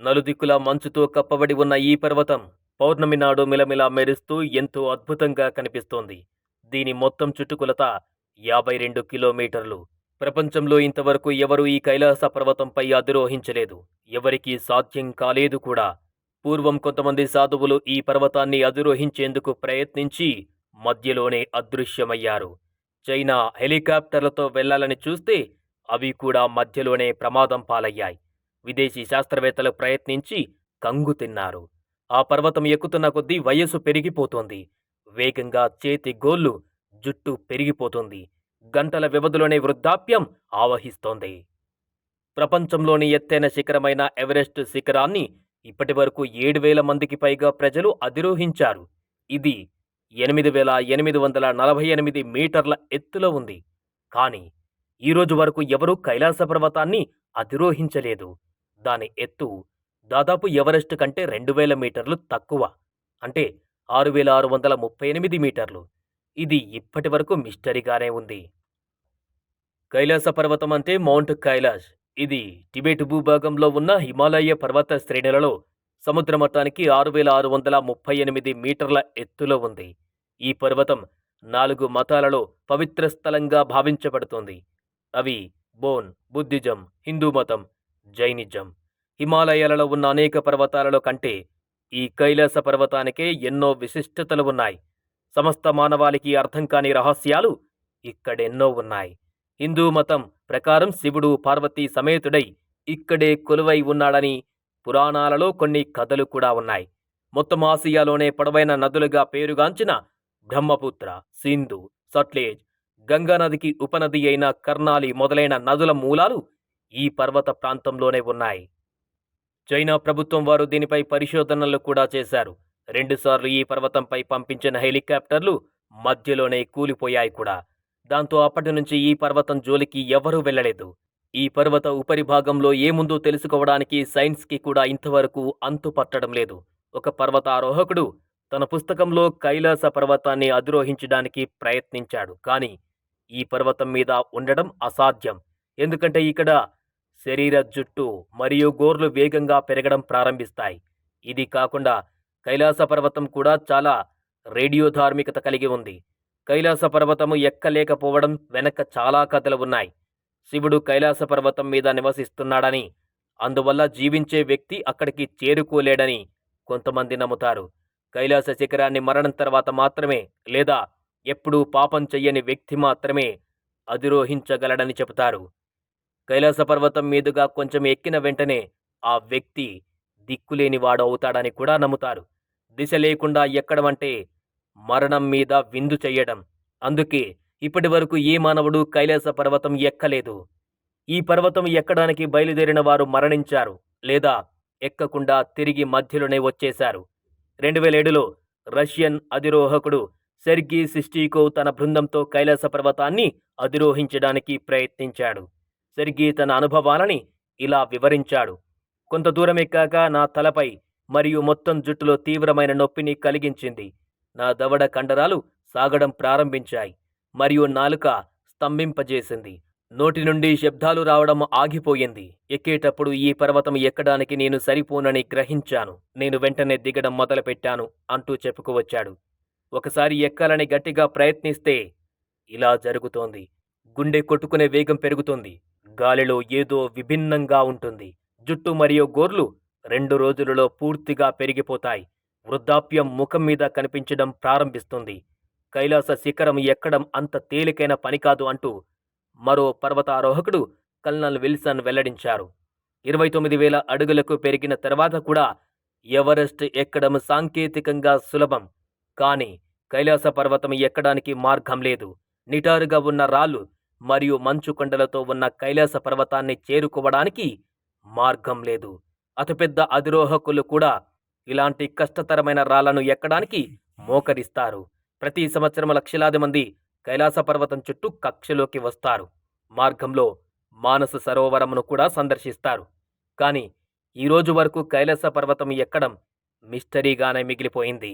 నలుదిక్కులా మంచుతో కప్పబడి ఉన్న ఈ పర్వతం పౌర్ణమి నాడు మిలమిలా మెరుస్తూ ఎంతో అద్భుతంగా కనిపిస్తోంది. దీని మొత్తం చుట్టుకొలత యాభై రెండు కిలోమీటర్లు. ప్రపంచంలో ఇంతవరకు ఎవరూ ఈ కైలాస పర్వతంపై అధిరోహించలేదు. ఎవరికీ సాధ్యం కాలేదు కూడా. పూర్వం కొంతమంది సాధువులు ఈ పర్వతాన్ని అధిరోహించేందుకు ప్రయత్నించి మధ్యలోనే అదృశ్యమయ్యారు. చైనా హెలికాప్టర్లతో వెళ్ళాలని చూస్తే అవి కూడా మధ్యలోనే ప్రమాదం పాలయ్యాయి. విదేశీ శాస్త్రవేత్తలు ప్రయత్నించి కంగు తిన్నారు. ఆ పర్వతం ఎక్కుతున్న కొద్దీ వయస్సు పెరిగిపోతోంది. వేగంగా చేతి గోళ్ళు జుట్టు పెరిగిపోతుంది. గంటల వ్యవధిలోనే వృద్ధాప్యం ఆవహిస్తోంది. ప్రపంచంలోని ఎత్తైన శిఖరమైన ఎవరెస్ట్ శిఖరాన్ని ఇప్పటి వరకు ఏడు వేల మందికి పైగా ప్రజలు అధిరోహించారు. ఇది ఎనిమిది వేల ఎనిమిది వందల నలభై ఎనిమిది మీటర్ల ఎత్తులో ఉంది. కానీ ఈ రోజు వరకు ఎవరూ కైలాస పర్వతాన్ని అధిరోహించలేదు. దాని ఎత్తు దాదాపు ఎవరెస్ట్ కంటే రెండు వేల మీటర్లు తక్కువ. అంటే ఆరు వేల ఆరు వందల ముప్పై ఎనిమిది మీటర్లు. ఇది ఇప్పటి వరకు మిస్టరీగానే ఉంది. కైలాస పర్వతం అంటే మౌంట్ కైలాష్. ఇది టిబెట్ భూభాగంలో ఉన్న హిమాలయ పర్వత శ్రేణులలో సముద్ర మట్టానికి ఆరు వేల ఆరు వందల ముప్పై ఎనిమిది మీటర్ల ఎత్తులో ఉంది. ఈ పర్వతం నాలుగు మతాలలో పవిత్ర స్థలంగా భావించబడుతోంది. అవి బోన్ బుద్ధిజం హిందూ మతం జైనిజం. హిమాలయాలలో ఉన్న అనేక పర్వతాలలో కంటే ఈ కైలాస పర్వతానికే ఎన్నో విశిష్టతలు ఉన్నాయి. సమస్త మానవాళికి అర్థం కాని రహస్యాలు ఇక్కడెన్నో ఉన్నాయి. హిందూ మతం ప్రకారం శివుడు పార్వతీ సమేతుడై ఇక్కడే కొలువై ఉన్నాడని పురాణాలలో కొన్ని కథలు కూడా ఉన్నాయి. మొత్తం ఆసియాలోనే పొడవైన నదులుగా పేరుగాంచిన బ్రహ్మపుత్ర సింధు సట్లేజ్ గంగానదికి ఉపనది అయిన కర్ణాలి మొదలైన నదుల మూలాలు ఈ పర్వత ప్రాంతంలోనే ఉన్నాయి. చైనా ప్రభుత్వం వారు దీనిపై పరిశోధనలు కూడా చేశారు. రెండుసార్లు ఈ పర్వతంపై పంపించిన హెలికాప్టర్లు మధ్యలోనే కూలిపోయాయి కూడా. దాంతో అప్పటి నుంచి ఈ పర్వతం జోలికి ఎవరూ వెళ్ళలేదు. ఈ పర్వత ఉపరిభాగంలో ఏముందో తెలుసుకోవడానికి సైన్స్కి కూడా ఇంతవరకు అంతు పట్టడం లేదు. ఒక పర్వతారోహకుడు తన పుస్తకంలో కైలాస పర్వతాన్ని అధిరోహించడానికి ప్రయత్నించాడు. కానీ ఈ పర్వతం మీద ఉండడం అసాధ్యం. ఎందుకంటే ఇక్కడ శరీర జుట్టు మరియు గోర్లు వేగంగా పెరగడం ప్రారంభిస్తాయి. ఇది కాకుండా కైలాస పర్వతం కూడా చాలా రేడియో ధార్మికత కలిగి ఉంది. కైలాస పర్వతము ఎక్కలేకపోవడం వెనక చాలా కథలు ఉన్నాయి. శివుడు కైలాస పర్వతం మీద నివసిస్తున్నాడని అందువల్ల జీవించే వ్యక్తి అక్కడికి చేరుకోలేడని కొంతమంది నమ్ముతారు. కైలాస శిఖరాన్ని మరణం తర్వాత మాత్రమే లేదా ఎప్పుడూ పాపం చెయ్యని వ్యక్తి మాత్రమే అధిరోహించగలడని చెబుతారు. కైలాస పర్వతం మీదుగా కొంచెం ఎక్కిన వెంటనే ఆ వ్యక్తి దిక్కులేనివాడు అవుతాడని కూడా నమ్ముతారు. దిశ లేకుండా ఎక్కడం అంటే మరణం మీద విందు చెయ్యడం. అందుకే ఇప్పటి వరకు ఏ మానవుడు కైలాస పర్వతం ఎక్కలేదు. ఈ పర్వతం ఎక్కడానికి బయలుదేరిన వారు మరణించారు లేదా ఎక్కకుండా తిరిగి మధ్యలోనే వచ్చేశారు. రెండు వేల ఏడులో రష్యన్ అధిరోహకుడు సెర్గీ సిస్టీకో తన బృందంతో కైలాస పర్వతాన్ని అధిరోహించడానికి ప్రయత్నించాడు. సెర్గీ తన అనుభవాలని ఇలా వివరించాడు. కొంత దూరం ఎక్కాక నా తలపై మరియు మొత్తం జుట్టులో తీవ్రమైన నొప్పిని కలిగించింది. నా దవడ కండరాలు సాగడం ప్రారంభించాయి మరియు నాలుక స్తంభింపజేసింది. నోటి నుండి శబ్దాలు రావడం ఆగిపోయింది. ఎక్కేటప్పుడు ఈ పర్వతం ఎక్కడానికి నేను సరిపోనని గ్రహించాను. నేను వెంటనే దిగడం మొదలుపెట్టాను అంటూ చెప్పుకువచ్చాడు ఒకసారి ఎక్కాలని గట్టిగా ప్రయత్నిస్తే ఇలా జరుగుతోంది. గుండె కొట్టుకునే వేగం పెరుగుతుంది. గాలిలో ఏదో విభిన్నంగా ఉంటుంది. జుట్టు మరియు గోర్లు రెండు రోజులలో పూర్తిగా పెరిగిపోతాయి. వృద్ధాప్యం ముఖం మీద కనిపించడం ప్రారంభిస్తుంది. కైలాస శిఖరం ఎక్కడం అంత తేలికైన పని కాదు అంటూ మరో పర్వతారోహకుడు కల్నల్ విల్సన్ వెల్లడించారు. ఇరవై తొమ్మిది వేల అడుగులకు పెరిగిన తర్వాత కూడా ఎవరెస్ట్ ఎక్కడం సాంకేతికంగా సులభం. కానీ కైలాస పర్వతం ఎక్కడానికి మార్గం లేదు. నిటారుగా ఉన్న రాళ్ళు మరియు మంచు కొండలతో ఉన్న కైలాస పర్వతాన్ని చేరుకోవడానికి మార్గం లేదు. అతిపెద్ద అధిరోహకులు కూడా ఇలాంటి కష్టతరమైన రాళ్ళను ఎక్కడానికి మోకరిస్తారు. ప్రతి సంవత్సరం లక్షలాది మంది కైలాస పర్వతం చుట్టూ కక్షలోకి వస్తారు. మార్గంలో మానస సరోవరమును కూడా సందర్శిస్తారు. కానీ ఈ రోజు వరకు కైలాస పర్వతం ఎక్కడం మిస్టరీగానే మిగిలిపోయింది.